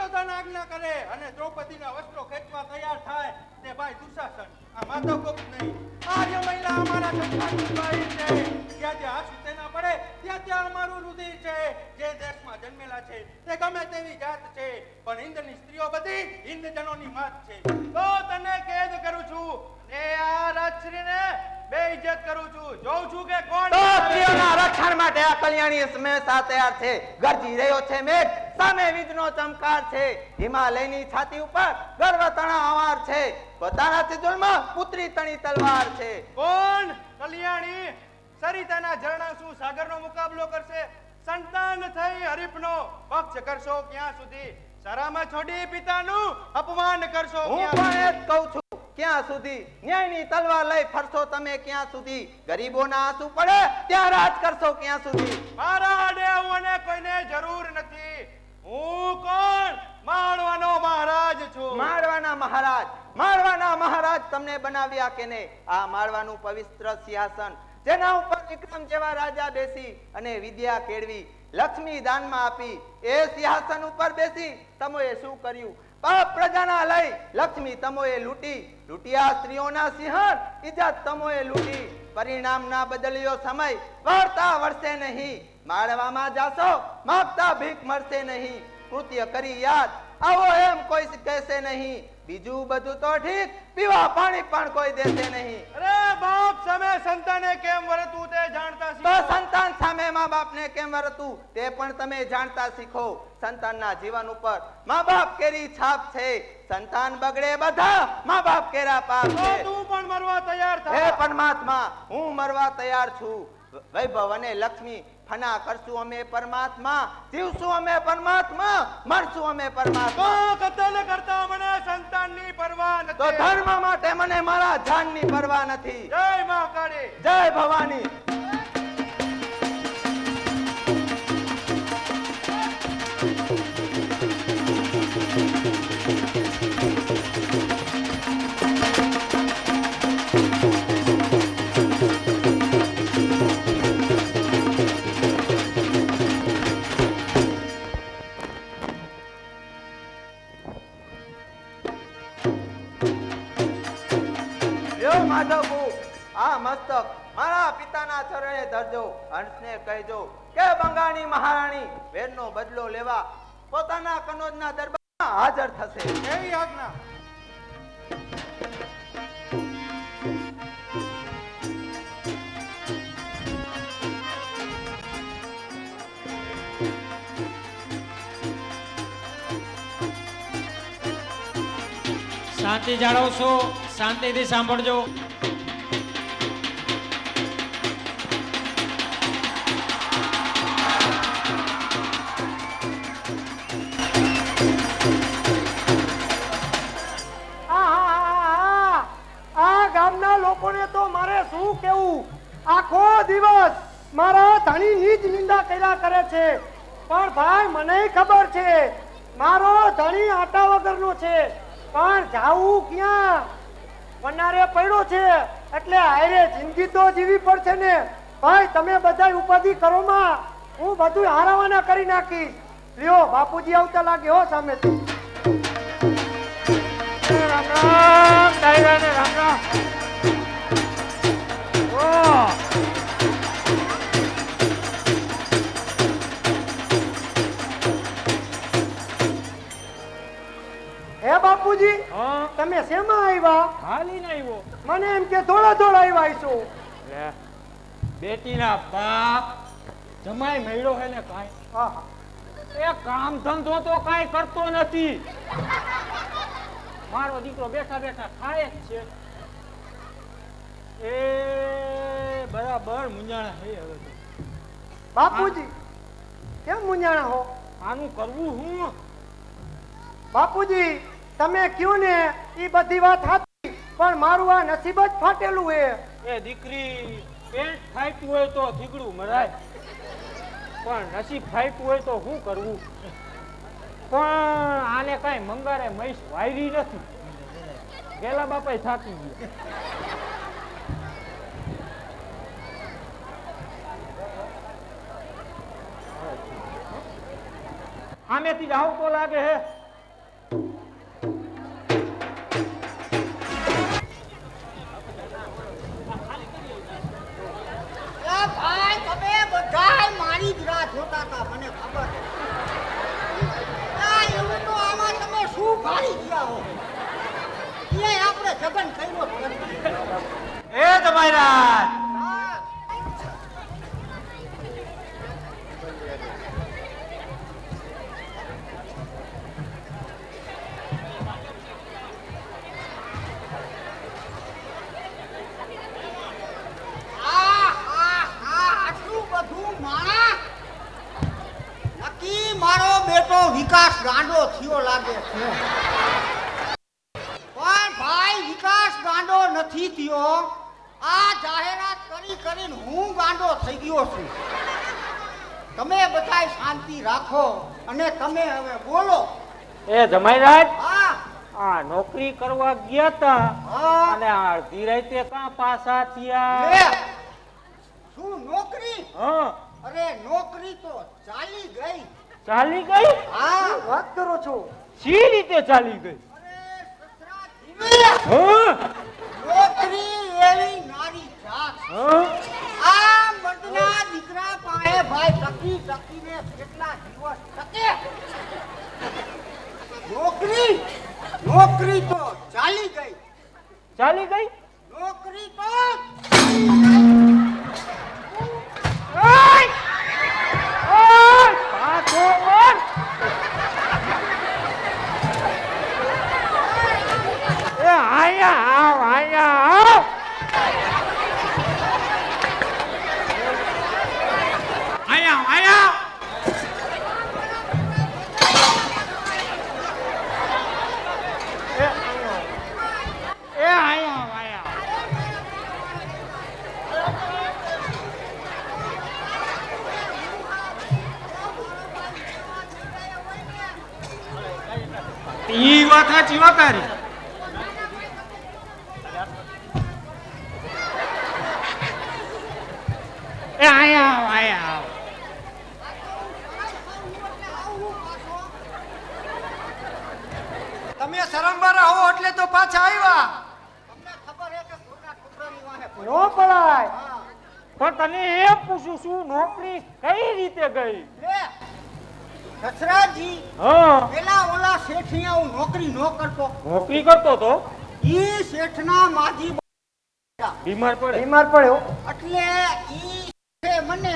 દુર્યોધન આજ્ઞા કરે અને દ્રૌપદીના વસ્ત્રો ખેંચવા તૈયાર થાય તે ભાઈ દુશાસન. આ માધવ ગુપ્ત નહીં. આર્ય મહિલા અમારા સંતાન છે. ત્યાં જે આંસુ તેના પડે ત્યાં અમારું રુધિર છે જે દેશમાં જન્મેલા છે તે ગમે તેવી જાત છે પણ હિન્દની સ્ત્રીઓ બધી હિન્દજનોની માત છે. તો તને કેદ કરું છું ને આ રાજશ્રીને બે ઇજ્જત કરું છું. જોઉં છું કે કોણ તો સ્ત્રીઓના રક્ષણ માટે આ કલ્યાણી હંમેશા તૈયાર છે. ગરજી રહ્યો છે મેઘ. સામે વીજનો ચમકાર છે. હિમાલયની છાતી ઉપર ગર્વ તણા અવાર છે. પોતાના તિજોરીમાં પુત્રી તણી તલવાર છે. કોણ કલ્યાણી? સરિતાના ઝરણા શું સાગરનો મુકાબલો કરશે. સંતાન થઈ હરીફનો પક્ષ કરશો ક્યાં સુધી? સરામાં છોડી પિતાનું અપમાન કરશો હું પણ એ જ કહું છું ક્યાં સુધી? ન્યાયની તલવાર લઈ ફરશો તમે ક્યાં સુધી? ગરીબોના આંસુ પડે ત્યાં રાજ કરશો ક્યાં સુધી? મારા દેવોને કોઈને જરૂર નથી. હું કોણ? મારવાનો મહારાજ છું. મારવાના મહારાજ માળવાના મહારાજ તમને બનાવ્યા કે નહીં? આ માળવાનું પવિત્ર સિંહાસન જેના ઉપર વિક્રમ જેવા રાજા બેસી અને વિદ્યા કેળવી, લક્ષ્મી દાનમાં આપી, એ સિંહાસન ઉપર બેસી તમોએ શું કર્યું? પાપ પ્રજાના લઈ લક્ષ્મી તમોએ લૂંટી. લૂંટિયા સ્ત્રીઓના સિંહણ ઇજ્જત તમોએ લૂંટી. પરિણામ ના બદલ્યો સમય, વાર્તા વર્ષે નહીં. માળવામાં જાશો, માગતા ભીખ મળશે નહીં. કૃત્ય કરી યાદ, આવો એમ કોઈ કહેશે નહીં. બીજું બધું તો ઠીક, પીવા પાણી પણ કોઈ દેશે નહીં. અરે સામે સંતાને કેમ વર્તવું તે જાણતા તો શીખો. સંતાન સામે મા બાપને કેમ વર્તવું તે પણ તમે જાણતા શીખો. સંતાનના જીવન ઉપર મા બાપ કેરી છાપ છે. સંતાન બગડે બધા મા બાપ કેરા પાપ છે. તું પણ મરવા તૈયાર હે પરમાત્મા હું મરવા તૈયાર છું. વૈભવ અને લક્ષ્મી ફના કરશું અમે પરમાત્મા જીવશું અમે પરમાત્મા મરશું અમે પરમાત્મા. કતલ કરતા મને સંતાનની પરવા તો નથી ધર્મ માટે મને મારા જાનની પરવા નથી. જય મહાકાળી જય ભવાની. હંસને કહેજો કે બંગાળની મહારાણી વેરનો બદલો લેવા પોતાના કનોજના દરબારમાં હાજર થશે. એવી આજ્ઞા. શાંતિ જાળવશો શાંતિથી સાંભળજો. છે. પણ ભાઈ, મને ખબર છે, મારો ધણી આટા વગરનો છે. પણ જાવું ક્યાં? વનારે પડ્યો છે. એટલે હારે જિંદગી તો જીવી પડશે ને. ભાઈ, તમે બધા ઉપાધિ કરો માં. હું બધું હારાવાના કરી નાખીશ. લ્યો, બાપુજી આવતા લાગે હો સામેથી. રામ રામ બાપુજી તમે શેમાં આવ્યા? હાલીને આવ્યો. મને એમ કે થોડા થોડા આવ્યા છો. બેટીના બાપ જમાઈ મળ્યો હે ને કાંઈ? એ કામ ધંધો તો કાંઈ કરતો નથી. મારો દીકરો બેઠા બેઠા ખાય જ છે. એ બરાબર મુંજાણા હે હવે બાપુજી કેમ મુંજાણા હો? આનું કરવું હું? બાપુજી તમે કયો ને? એ બધી વાત સાચી, પણ મારું આ નસીબ જ ફાટેલું હે. એ દીકરી પેન્ટ ફાટ્યું હોય તો થીગડું મરાય. પણ નસીબ ફાટ્યું હોય તો શું કરવું? પણ આને કાંઈ મંગારે મહીસ વાયરી નથી. ગેલા બાપાએ થાકી ગયા. આમેથી જ આવતો લાગે હે. જોતા હતા, મને ખબર એવું તો આમાં તમે શું ભાળી ગયા હો એ આપણે જગન કર્યો જ નથી. કરીને હું ગાંડો થઈ ગયો છું. તમે બધા શાંતિ રાખો અને તમે હવે બોલો. એ જમાઈરાજ? હા. આ નોકરી કરવા ગયા તા અને અડધી રાતે કા પાછા થયા? શું નોકરી? હા. અરે નોકરી તો ચાલી ગઈ. ચાલી ગઈ? હા. વાત કરો છો? સી રીતે ચાલી ગઈ? અરે સસરા જીવે. હા. નોકરી એવી નારી આ મર્દના દીકરા પાસે ભાઈ ટકી ટકીને કેટલા દિવસ ટકે નોકરી નોકરી તો ચાલી ગઈ ચાલી ગઈ નોકરી તો ઓય! ઓય! પાછો વળ! એ આયા આવ આયા આવ આયા સાચી વાત તારી એ આયા આવ આયા આવ. તમે શરમમાં રહો એટલે તો પાછા આવ્યા. તમને ખબર હે કે કોઈના છોકરાની વાહે નો પડાય. પણ તને એ પૂછું છું નોકરી કઈ રીતે ગઈ? સસરાજી હા. પેલા ઓલા શેઠિયા હું નોકરી નો કરતો. નોકરી કરતો તો? ઈ શેઠના માજી બીમાર પડે. બીમાર પડ્યો એટલે ઈ છે મને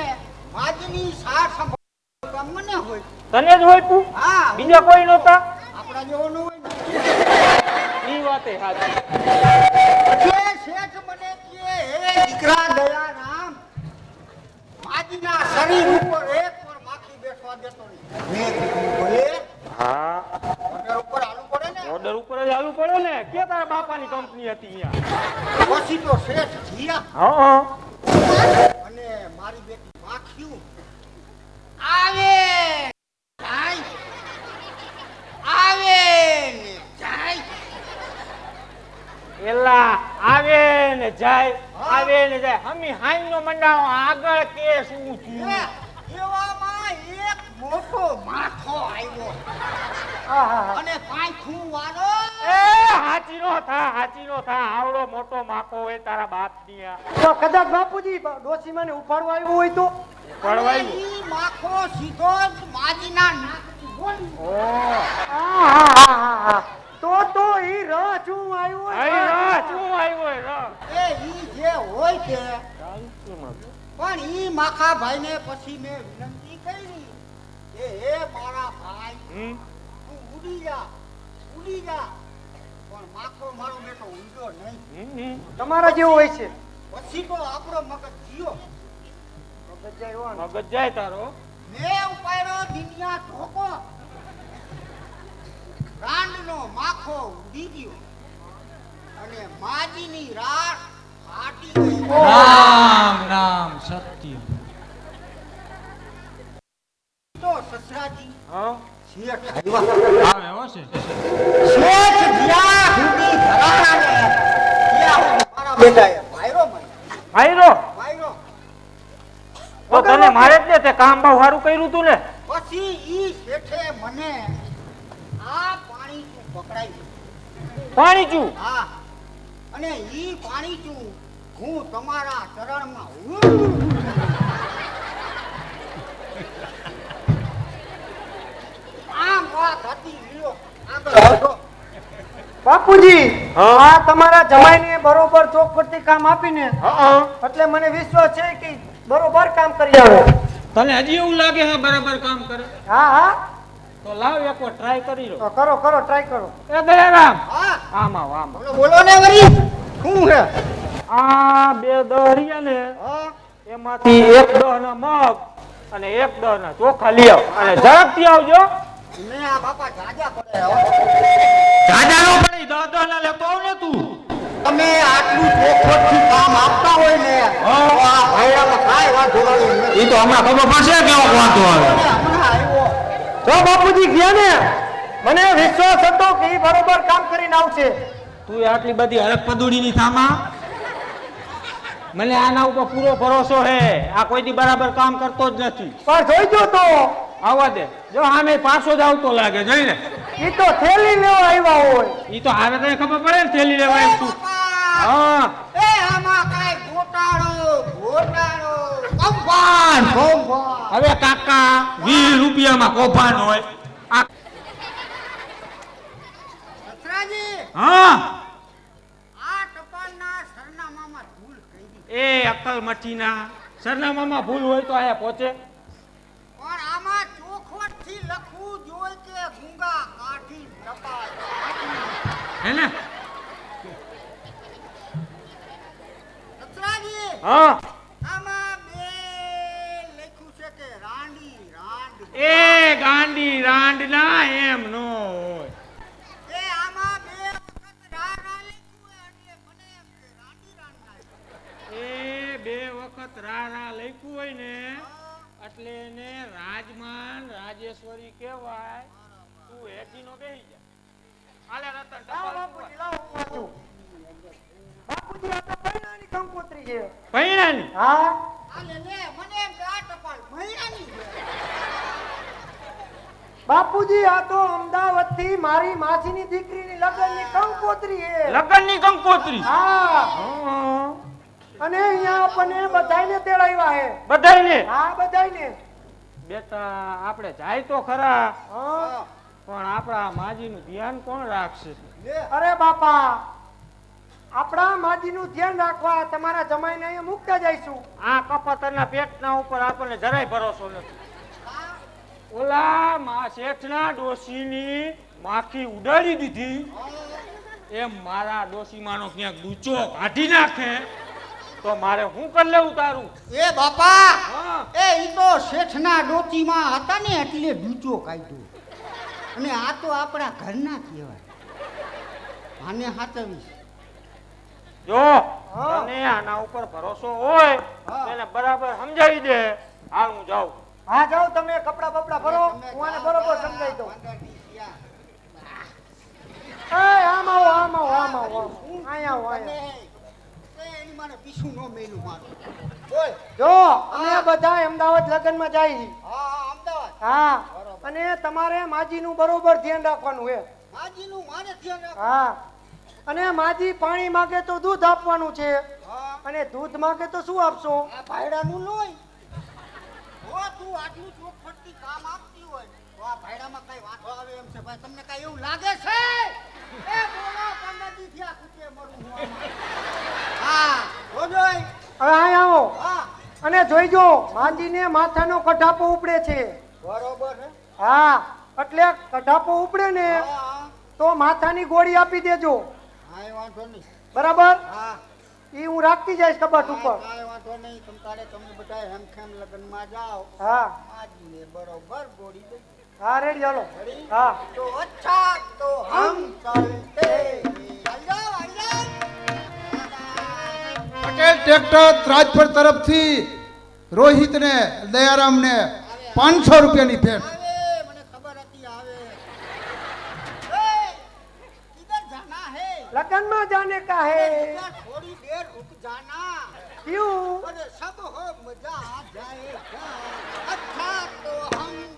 માજીની સાર સંભાળ મને હોય. તને જ હોય તું? હા. બીજા કોઈ નહોતા? આપણા જેવો ન હોય ને. ઈ વાતે સાચી એટલે શેઠ મને કહે હે દીકરા દયારામ માજીના શરીર ઉપર એક પર માખી બેસવા દેતો નહીં મેં કીધું ભલે હા ઓર્ડર ઉપર આલુ પડે ને ઓર્ડર ઉપર જ આલુ પડે ને કે તારા બાપાની કંપની હતી અહીંયા પછી તો શેઠ જીયા હા અને મારી બેટી માખ્યું આવે જાય આવે ને જાય એલા આવે ને જાય આવે ને જાય. હમી હાઈ નો મંડાણો આગળ કે શું થયું એવામાં એક મોટો માથો આવ્યો. અને પાંખું વાળો એ હાચી નો થા હાચી નો થા. આવડો મોટો માખો હોય તારા બાપની તો કદાચ બાપુજી ડોસીમાને ઉપાડવા આવ્યો હોય તો? ઉપાડવા આવ્યો? ઈ માખો સીધો જ માજીના બોલી. ઓ આહાહાહા. તો તો ઈ રહ શું આવ્યો આઈ હોય. રા શું આવ્યો એ રા એ ઈ જે હોય તે પણ ઈ માખા ભાઈને પછી મે વિનંતી કરી કે હે મારા ભાઈ તું ઉડી જા ઉડી જા. પણ માખો મારો બેટો ઉડ્યો નહીં. તમારા જેવો હોય છે. પછી તો આપણો મગજ જીયો. મગજ જાય તારો. મે ઉપાડ્યો દિનિયા ધોકો કાંડનો માખો ઉડી ગયો. અને માજીની રાત ફાટી ગઈ. રામ રામ સત્ય. તો સસરાજી હા? શેઠ આવ્યા. આવે હો છે? શેઠ જ્યાં સુધી ધરાણા ત્યાં મારા બેટાએ માર્યો. મને આયરો તો તને મારે જ ને તે કામ બહુ સારું કર્યું તું ને? પછી ઈ શેઠે મને પકડાઈ ગયું. તમારા ચરણમાં આમ વાત હતી લીલો બાપુજી આ તમારા જમાઈને બરોબર ચોખવટથી કામ આપીને એટલે મને વિશ્વાસ છે કે બરોબર કામ કરી આવે. તને હજી એવું લાગે હા બરાબર કામ કરે? હા હા. તો લાવ એક વાર ટ્રાય કરી લો. કરો કરો ટ્રાય કરો. એ દયારામ હા. આમ આવ આમ. બોલો બોલો ને વરી શું છે? આ બે દહરિયા ને એમાંથી એક દહ ના મગ અને એક દહ ના ચોખા લઈ આવ. અને ઝડપથી આવજો. મેં આ બાપા જાજા પડે હો. જાજા નો પડે દહ દહ ના લેતો આવ ને તું. તમે આટલું ચોખવટથી કામ આપતા હોય ને તો આ ભાઈડામાં કાંઈ વાંધો નથી. એ તો હમણાં ખબર પડશે કેવો વાંધો આવે. જો બાપુજી ગયા ને મને વિશ્વાસ હતો કે એ બરોબર કામ કરીને આવશે. તું આટલી બધી હરક પદુડી ની થામા મને આના ઉપર પૂરો ભરોસો હે. આ કોઈ દી બરાબર કામ કરતો જ નથી. પણ જોઈજો તો. આવવા દે. જો આમે પાછો જ આવતો લાગે જોઈને ઈ તો થેલી લેવા આવ્યા હોય. ઈ તો હારે તને ખબર પડે ને થેલી લેવા આવ્યું તું? હા એ આમાં કઈ ગોટાળો ગોટાળો. કૌભાંડ. હવે કાકા વીસ રૂપિયામાં કૌભાંડ હોય. હા? આ ટપાલના સરનામામાં ભૂલ કરી દીધી. એ અક્કલ મઠીના સરનામામાં ભૂલ હોય તો આયા પહોંચે. પણ આમાં ચોખવટથી લખવું જોઈએ કે ગુંગા કાઢી ટપાલ હે ને? હા? એ ગાંડી રાંડ ના એમ નો હોય. એ બે વખત રા રા લખ્યું હોય ના એટલે એને રાજમાન રાજેશ્વરી કહેવાય. તું હેઠી નો બેહી જા. હાલે રતન બાપુજી લાવો. બાપુજી આ તો પૈણાની કંકોત્રી છે. પૈણાની હા આલે લે મને એમ કે આ ટપાલ મહિનાની છે બાપુજી આ તો અમદાવાદથી મારી માસીની દીકરીની લગ્નની કંકોત્રી છે. લગ્નની કંકોત્રી? હા. હા. અને અહીંયા આપણને બધાયને તેડાવ્યા હે બધાયને? હા બધાયને. બેટા આપણે જાય તો ખરા. પણ આપણા માજીનું ધ્યાન કોણ રાખશે? અરે બાપા આપણા માજીનું ધ્યાન રાખવા તમારા જમાઈને અહીંયા મૂકતા જઈશું. આ કપાતરના પેટના ઉપર આપણને જરાય ભરોસો નથી. ઓલા મા શેઠના ડોશીની માખી ઉડાડી દીધી. એમ મારા ડોશીમાનો ક્યાંક ડૂચો કાઢી નાખે. તો મારે શું કરી લેવું તારું? એ બાપા હા. એ ઈ તો શેઠના ડોચીમાં હતા ને એટલે ડૂચો કાઢ્યો. અને આ તો આપણા ઘરના કહેવાય. આને હાચવીશ. જો હા. તને આના ઉપર ભરોસો હોય એને બરાબર સમજાવી દે. હાલ હું જાઉં. હા જાઓ તમે કપડા બપડા ભરો. હું આને બરોબર સમજાવી દઉં. આમ આવો આમ આવો આમ આવો અહીંયા આવો અહીંયા એની મને પીછું ન મેલું મારું. બોલ જો અમે બધા અમદાવાદ લગ્નમાં જાય હા. અને તમારે માજીનું બરોબર ધ્યાન રાખવાનું હે માજી નું મારે ધ્યાન હા. અને માજી પાણી માગે તો દૂધ આપવાનું છે. અને દૂધ માગે તો શું આપશો? આ ભાયડાનું લોહી. ચોખવટથી કામ આપતી હોય? તો આ ભાયડામાં કઈ વાંધો આવે એમ છે? ભાઈ તમને કઈ એવું લાગે છે? એ બોલો પંડિતજી આ કુતે મરું હું જોજોય હવે અહીંયા આવો. હા. અને જોઈજો માંજીને માથાનો કઢાપો ઉપડે છે. બરોબર હે? હા એટલે કઢાપો ઉપડે ને તો માથાની ગોળી આપી દેજો. હા એ વાંધો નહીં. બરાબર? હા. એ હું રાખતી જઈશ કબાટ ઉપર કાંઈ વાંધો નહીં તમ તારે તમે બધા હેમખેમ લગ્નમાં જાઓ હા માજીને બરોબર ગોળી દઈ હા રેડી હાલો રેડી? હા तो अच्छा तो हम चलते जाओ जाओ પટેલ ટ્રેક્ટર રાજપર તરફથી રોહિતને દયારામને પાંચસો રૂપિયાની ભેટ आवे મને ખબર હતી આવે ए किधर जाना है लगन जाने का है इधर थोड़ी देर रुक जाना क्यों अरे सब हो मजा आ जाएगा अच्छा तो हम